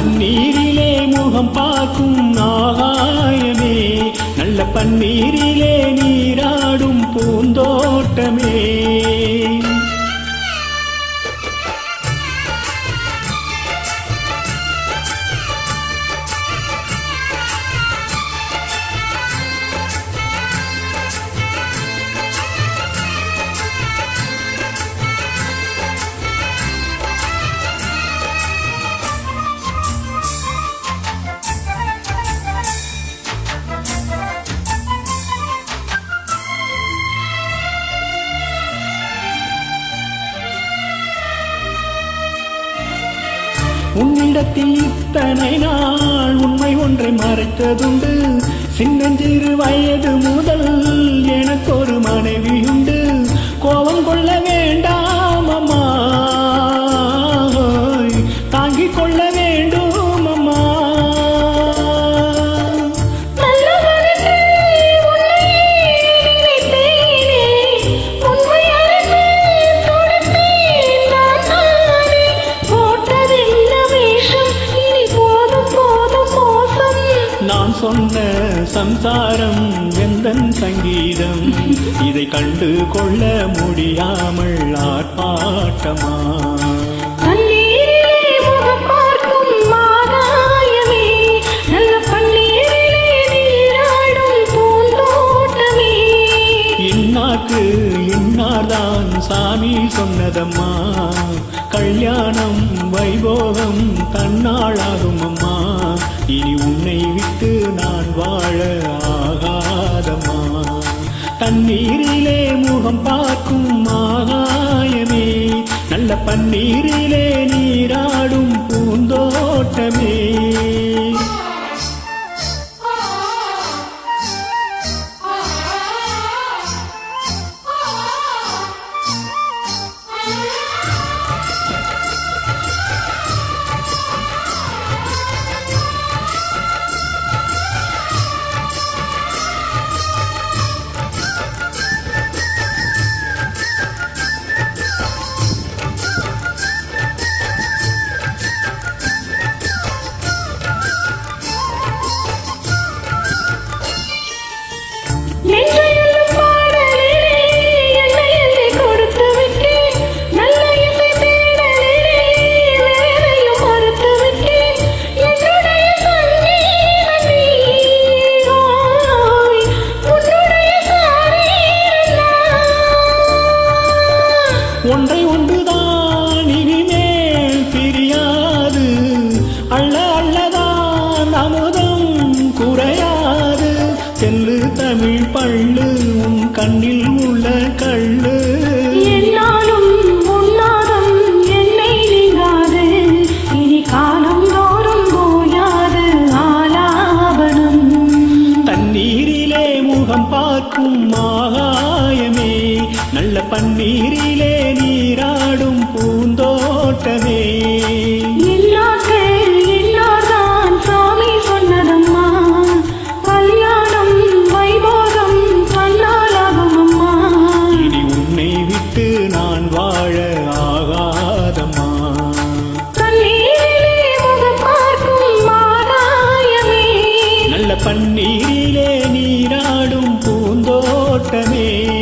தண்ணீரிலே முகம் பார்க்கும் நாகாயனே நல்ல பன்னீரிலே உன்னிடத்தில் இத்தனை நாள் உண்மை ஒன்றை மறைத்ததுண்டு. சின்னஞ்சிறு வயது முதல் எனக்கு ஒரு மனைவி உண்டு கோபம் கொள்ள வேண்டாம் சம்சாரம் எந்தன் சங்கீதம்? இதை கண்டு கொள்ள முடியாமல் ஆர்ப்பாட்டமா? இன்னார்தான் சாமி சொன்னதம்மா. கல்யாணம் வைபோகம் தன்னாளாகும் அம்மா இனி விட்டு நான் வாழ ஆகாதமா தண்ணீரிலே முகம் பார்க்கும் ஆகாயமே. நல்ல பன்னீரிலே நீராட குறையாது. செல்லு தமிழ் பள்ளு உன் கண்ணில் உள்ள கள்ளு பார்க்கும் ஆகாயமே நல்ல பன்னீரிலே நீராடும் பூந்தோட்டமே. பன்னீரிலே நீராடும் பூந்தோட்டமே.